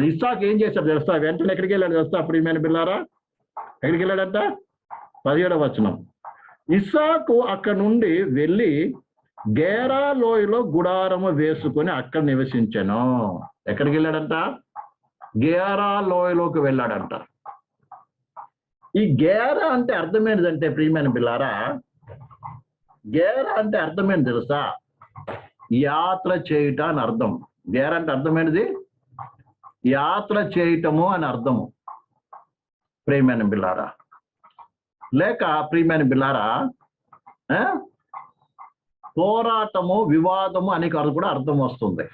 ఇస్సాక్ ఏం చేశాడు తెలుస్తా వెంటనే ఎక్కడికి వెళ్ళాడు తెలుస్తా ప్రియమైన పిల్లారా ఎక్కడికి వెళ్ళాడంట? పదిహేడవ వచనం. ఇస్సాకు అక్కడ నుండి వెళ్ళి గేరా లోయలో గుడారము వేసుకొని అక్కడ నివసించాను. ఎక్కడికి వెళ్ళాడంట? గేరా లోయలోకి వెళ్ళాడంట. ఈ గేరా అంటే అర్థమైనదంటే ప్రియమైన పిల్లారా గేరా అంటే అర్థమైనది తెలుసా? యాత్ర చేయుట అని అర్థం. గేర అంటే అర్థమైనది యాత్ర చేయటము అని అర్థము. ప్రేమైన బిల్లారా లేక ప్రియమైన బిల్లారా పోరాటము వివాదము అనే కాదు కూడా అర్థం వస్తుంది.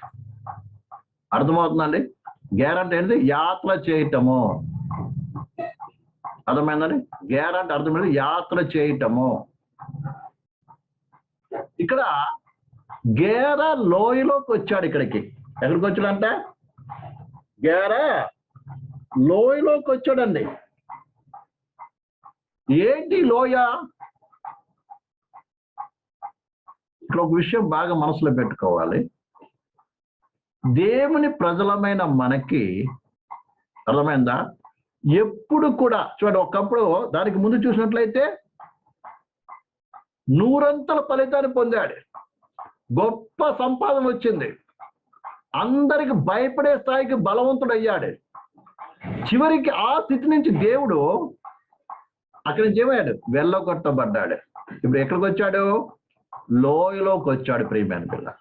అర్థమవుతుందండి? గ్యారంటీ ఏంటి యాత్ర చేయటము. అర్థమైందండి? గ్యారంటీ అర్థమైంది యాత్ర చేయటము. ఇక్కడ గేర లోయలోకి వచ్చాడు ఇక్కడికి. ఎక్కడికి వచ్చాడంటే? గేర? లోయలోకి వచ్చాడండి ఏంటి లోయ? ఇక్కడ ఒక విషయం బాగా మనసులో పెట్టుకోవాలి. దేవుని ప్రజలమైన మనకి అర్థమైందా? ఎప్పుడు కూడా చూడండి ఒకప్పుడు దానికి ముందు చూసినట్లయితే నూరంతల ఫలితాన్ని పొందాడు. గొప్ప సంపాదన వచ్చింది. అందరికి భయపడే స్థాయికి బలవంతుడు అయ్యాడు చివరికి ఆ స్థితి నుంచి దేవుడు అక్కడి నుంచి ఏమయ్యాడు? వెళ్ళగొట్టబడ్డాడు. ఇప్పుడు ఎక్కడికి వచ్చాడు? లోయలోకి వచ్చాడు ప్రియమైన పిల్ల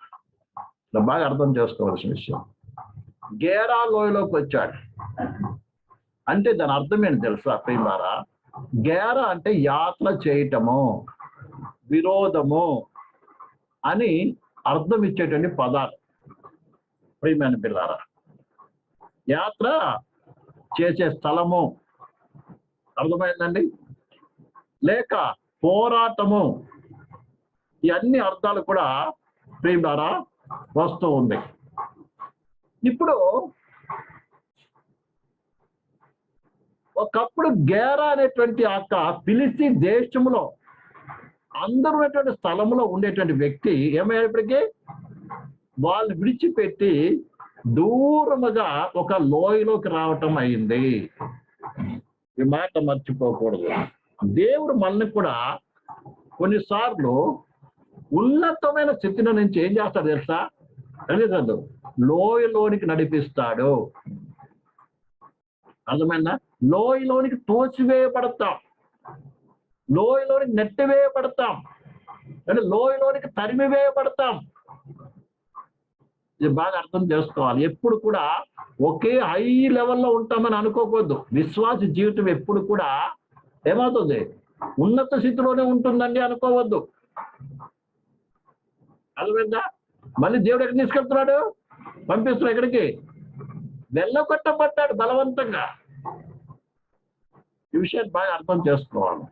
ఇలా బాగా అర్థం చేసుకోవాల్సిన విషయం. గేరా లోయలోకి వచ్చాడు. అంటే దాని అర్థం ఏంటి తెలుసా ప్రియమారా గేర అంటే యాత్ర చేయటము విరోధము అని అర్థం ఇచ్చేటువంటి పదార్థం. ప్రియమైన పిల్లారా యాత్ర చేసే స్థలము అర్థమైందండి? లేక పోరాటము ఈ అన్ని అర్థాలు కూడా ప్రియులారా వస్తూ ఉంది. ఇప్పుడు ఒకప్పుడు గేరా అనేటువంటి అక్క పిలిచి దేశంలో అందరు ఉన్నటువంటి స్థలంలో ఉండేటువంటి వ్యక్తి ఏమయ్యేటప్పటికీ వాళ్ళు విడిచిపెట్టి దూరముగా ఒక లోయలోకి రావటం అయింది. ఈ మాట మర్చిపోకూడదు. దేవుడు మనల్ని కూడా కొన్నిసార్లు ఉన్నతమైన స్థితిలో నుంచి ఏం చేస్తాడు తెలుసా? అదే కాదు లోయలోనికి నడిపిస్తాడు. అర్థమైందా? లోయలోనికి తోచివేయబడతాం లోయలోనికి నెట్టివేయబడతాం. అంటే లోయలోనికి తరిమివేయబడతాం. ఇది బాగా అర్థం చేసుకోవాలి. ఎప్పుడు కూడా ఒకే హై లెవెల్లో ఉంటామని అనుకోకూడదు. విశ్వాస జీవితం ఎప్పుడు కూడా ఏమవుతుంది? ఉన్నత స్థితిలోనే ఉంటుందండి అనుకోవద్దు. అర్థమైందా? మళ్ళీ దేవుడు ఎక్కడ తీసుకెళ్తున్నాడు? పంపిస్తున్నాడు ఎక్కడికి? వెళ్ళగొట్టబడ్డాడు బలవంతంగా. ఈ విషయాన్ని బాగా అర్థం చేసుకోవాలి.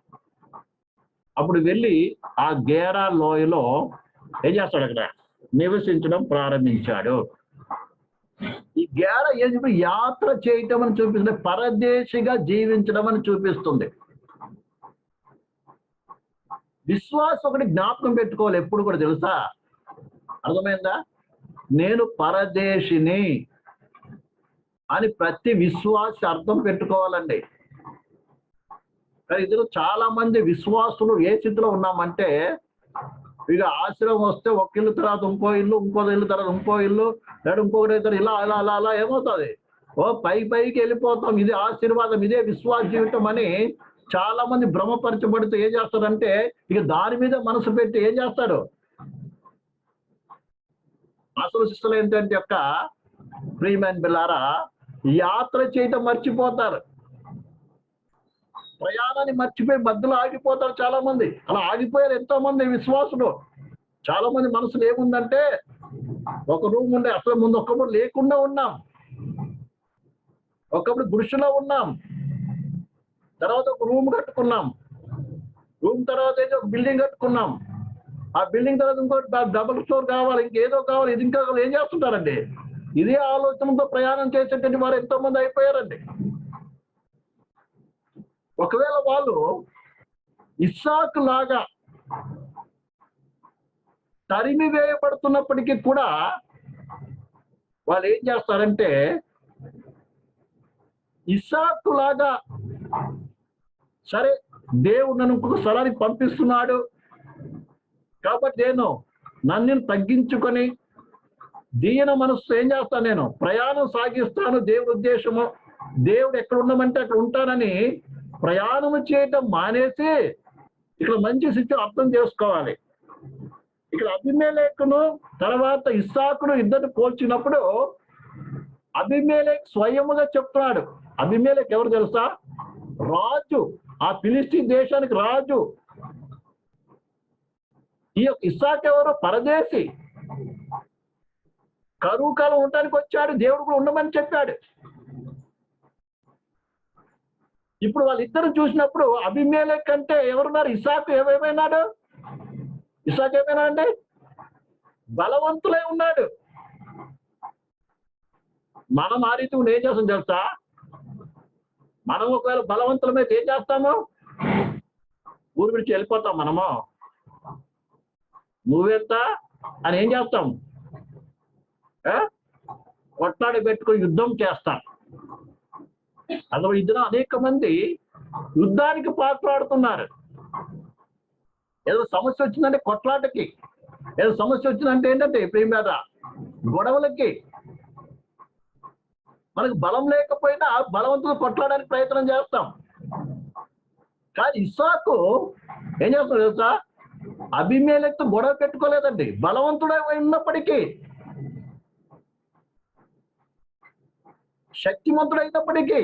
అప్పుడు వెళ్ళి ఆ గేరా లోయలో ఏం చేస్తాడు అక్కడ? నివసించడం ప్రారంభించాడు. ఈ గేర ఏం యాత్ర చేయటం అని చూపిస్తుంది పరదేశిగా జీవించడం అని చూపిస్తుంది. విశ్వాసం ఒకటి జ్ఞాపకం పెట్టుకోవాలి ఎప్పుడు కూడా తెలుసా? అర్థమైందా? నేను పరదేశిని అని ప్రతి విశ్వాస అర్థం పెట్టుకోవాలండి. కానీ ఇందులో చాలా మంది విశ్వాసులు ఏ స్థితిలో ఉన్నామంటే ఇక ఆశ్రమం వస్తే ఒక ఇల్లు తర్వాత ఇంకో ఇల్లు ఇంకో ఇల్లు తర్వాత ఇంకో ఇల్లు లేదా ఇంకొకటి అవుతారు ఇలా అలా అలా అలా ఏమవుతుంది? ఓ పై పైకి వెళ్ళిపోతాం. ఇది ఆశీర్వాదం ఇదే విశ్వాస జీవితం అని చాలా మంది భ్రమపరచబడితే ఏం చేస్తారంటే ఇక దాని మీద మనసు పెట్టి ఏం చేస్తారు? అసలు సిస్టలు ఏంటంటే యొక్క ప్రియమైన పిల్లారా యాత్ర చేయటం మర్చిపోతారు. ప్రయాణాన్ని మర్చిపోయి మధ్యలో ఆగిపోతారు చాలా మంది అలా ఆగిపోయారు ఎంతో మంది విశ్వాసులు. చాలా మంది మనసులు ఏముందంటే ఒక రూమ్ ఉండే అసలు ముందు ఒకప్పుడు లేకుండా ఉన్నాం. ఒకప్పుడు గుడిసెలో ఉన్నాం. తర్వాత ఒక రూమ్ కట్టుకున్నాం. రూమ్ తర్వాత అయితే ఒక బిల్డింగ్ కట్టుకున్నాం. ఆ బిల్డింగ్ తర్వాత ఇంకోటి డబుల్ స్టోర్ కావాలి ఇంకేదో కావాలి ఇది ఇంకా ఏం చేస్తుంటారండి? ఇదే ఆలోచనతో ప్రయాణం చేసేటువంటి వారు ఎంతో మంది అయిపోయారండి. ఒకవేళ వాళ్ళు ఇస్సాకు లాగా తరిమి వేయబడుతున్నప్పటికీ కూడా వాళ్ళు ఏం చేస్తారంటే ఇసాకులాగా సరే దేవుడు నన్ను ఇంకొక స్థలానికి పంపిస్తున్నాడు. కాబట్టి నేను నన్ను తగ్గించుకొని దీన మనస్సు ఏం చేస్తాను నేను? ప్రయాణం సాగిస్తాను. దేవుడి ఉద్దేశము. దేవుడు ఎక్కడ ఉండమంటే అక్కడ ఉంటానని ప్రయాణం చేయటం మానేసి ఇక్కడ మంచి స్థితి అర్థం చేసుకోవాలి. ఇక్కడ అభిమేలేకును తర్వాత ఇస్సాకును ఇద్దరు పోల్చినప్పుడు అభిమేలేక్ స్వయముగా చెప్తున్నాడు. అభిమేలేక్ ఎవరు తెలుసా? రాజు. ఆ ఫిలిస్తీ దేశానికి రాజు. ఈ యొక్క ఇస్సాక్ ఎవరు? పరదేశి. కరువు కాలం ఉండడానికి వచ్చాడు. దేవుడు కూడా ఉండమని చెప్పాడు. ఇప్పుడు వాళ్ళిద్దరు చూసినప్పుడు అభిమేలక్ కంటే ఎవరున్నారు? ఇసాకు ఏమేమైనాడు ఇసాక్ ఏమైనా అండి? బలవంతులై ఉన్నాడు. మనం ఆ రీతి ఏం చేస్తాం తెలుసా? మనం ఒకవేళ బలవంతులమైతే ఏం చేస్తాము? ఊరు విడిచి వెళ్ళిపోతాం మనము. నువ్వెంత అని ఏం చేస్తాం? ఆ? కొట్లాడి పెట్టుకుని యుద్ధం చేస్తాం. అందులో ఇద్దరు అనేక మంది యుద్ధానికి పాల్పడుతున్నారు. ఏదో సమస్య వచ్చిందంటే కొట్లాటకి ఏదో సమస్య వచ్చిందంటే ఏంటంటే ప్రేమ మీద గొడవలకి. మనకు బలం లేకపోయినా బలవంతులు కొట్లాడడానికి ప్రయత్నం చేస్తాం. కానీ ఇస్సాకు ఏం చేస్తాడు తెలుసా? అభిమేలతో గొడవ పెట్టుకోలేదండి. బలవంతుడై ఉన్నప్పటికీ శక్తిమంతుడైనప్పటికీ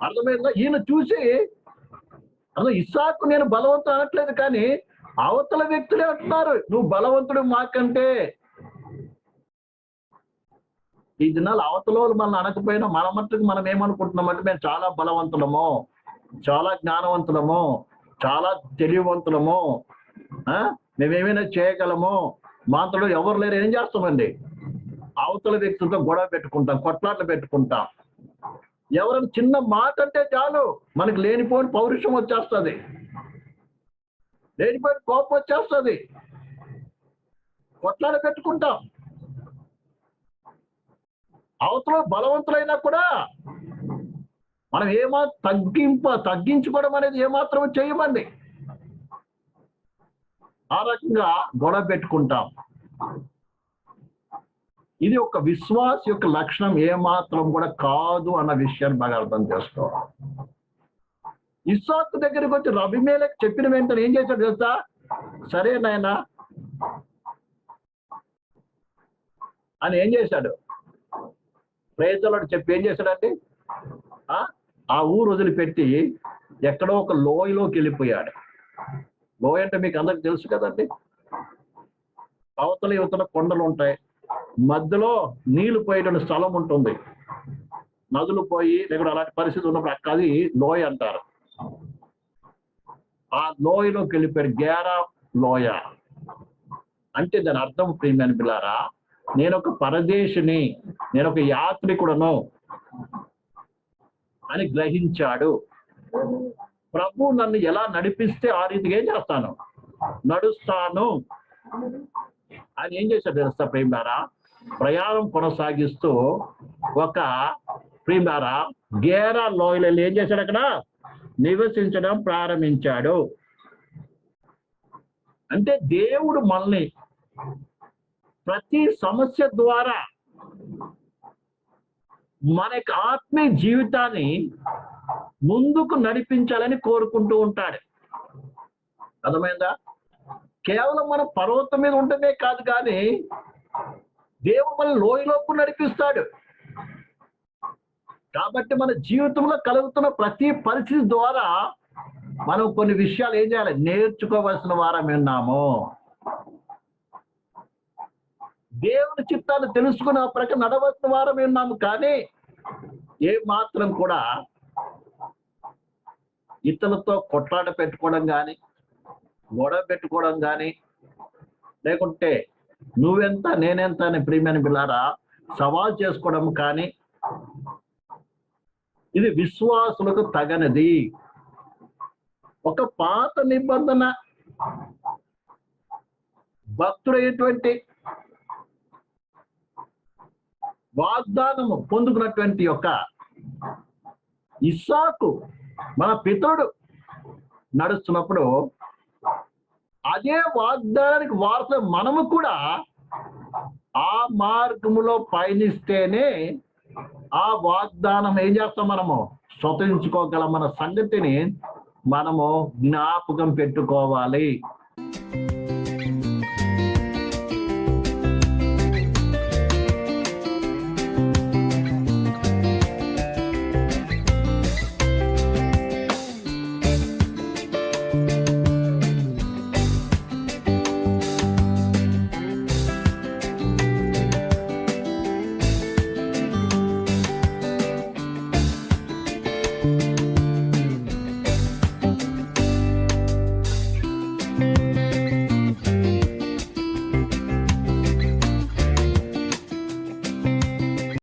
అర్థమైందా? ఈయన చూసి అసలు ఇస్సాకు నేను బలవంతుడు అనట్లేదు కానీ అవతల వ్యక్తులే అంటున్నారు నువ్వు బలవంతుడు మాకంటే ఈ దినాలు అవతల వాళ్ళు మనల్ని అనకపోయినా మన మట్టుకు మనం ఏమనుకుంటున్నామంటే మేము చాలా బలవంతులము చాలా జ్ఞానవంతులము చాలా తెలివివంతులము ఆ? మేమేమైనా చేయగలము? మాతో ఎవరు లేరు? ఏం చేస్తామండి? అవతల వ్యక్తులతో గొడవ పెట్టుకుంటాం కొట్లాట్లు పెట్టుకుంటాం. ఎవరైనా చిన్న మాట అంటే చాలు. మనకి లేనిపోని పౌరుషం వచ్చేస్తుంది. లేనిపోయిన కోపం వచ్చేస్తుంది. కొట్లాడ పెట్టుకుంటాం. అవతల బలవంతులైనా కూడా మనం ఏమా తగ్గింప తగ్గించుకోవడం అనేది ఏమాత్రం చేయమండి. ఆ రకంగా గొడవ పెట్టుకుంటాం. ఇది ఒక విశ్వాస యొక్క లక్షణం ఏమాత్రం కూడా కాదు అన్న విషయాన్ని బాగా అర్థం చేసుకోవాలి ఇస్సాకు దగ్గరికి వచ్చి రబిమేలకు చెప్పిన వెంటనే ఏం చేశాడు తెలుసా? సరే నాయన. అని ఏం చేశాడు? ప్రేతలోడు చెప్పి ఏం చేశాడండి? ఆ? ఆ ఊరు వదిలిపెట్టి ఎక్కడో ఒక లోయలోకి వెళ్ళిపోయాడు. లోయ అంటే మీకు అందరికి తెలుసు కదండి? అవతల యువతల కొండలు ఉంటాయి. మధ్యలో నీళ్ళు పోయేటువంటి స్థలం ఉంటుంది. నదులు పోయి లేకుండా అలాంటి పరిస్థితి ఉన్నప్పుడు అది లోయ అంటారు. ఆ లోయలోకి వెళ్ళిపోయారు గేరా లోయ. అంటే దాని అర్థం ప్రియమైన పిల్లారా నేను ఒక పరదేశిని నేను ఒక యాత్రికుడను అని గ్రహించాడు. ప్రభు నన్ను ఎలా నడిపిస్తే ఆ రీతిగా ఏం చేస్తాను? నడుస్తాను. ఆయన ఏం చేశాడు తెలుస్తా ప్రేమారా ప్రయాణం కొనసాగిస్తూ ఒక ప్రిమార గేరా లోయలలో ఏం చేశాడు అక్కడ? నివసించడం ప్రారంభించాడు. అంటే దేవుడు మనల్ని ప్రతి సమస్య ద్వారా మన యొక్క ఆత్మీయ జీవితాన్ని ముందుకు నడిపించాలని కోరుకుంటూ ఉంటాడు. అర్థమైందా? కేవలం మన పర్వతం మీద ఉండటమే కాదు కానీ దేవుడు మన లోయలోపు నడిపిస్తాడు. కాబట్టి మన జీవితంలో కలుగుతున్న ప్రతి పరిస్థితి ద్వారా మనం కొన్ని విషయాలు ఏం చేయాలి? నేర్చుకోవలసిన వారం విన్నాము దేవుని చిత్తాన్ని తెలుసుకున్న ప్రకారం నడవలసిన వారం విన్నాము కానీ ఏ మాత్రం కూడా ఇతరులతో కొట్లాట పెట్టుకోవడం కానీ గొడవ పెట్టుకోవడం కానీ లేకుంటే నువ్వెంత నేనెంత అని ప్రియమైన పిల్లారా సవాల్ చేసుకోవడం కానీ ఇది విశ్వాసులకు తగనిది. ఒక పాత నిబంధన భక్తుడైనటువంటి వాగ్దానము పొందుకున్నటువంటి యొక్క ఇస్సాకు మన పితరుడు నడుస్తున్నప్పుడు అదే వాగ్దానానికి వారసులు మనము కూడా ఆ మార్గములో పయనిస్తేనే ఆ వాగ్దానం ఏం చేస్తాం మనము? స్వతంచుకోగల మన సంగతిని మనము జ్ఞాపకం పెట్టుకోవాలి.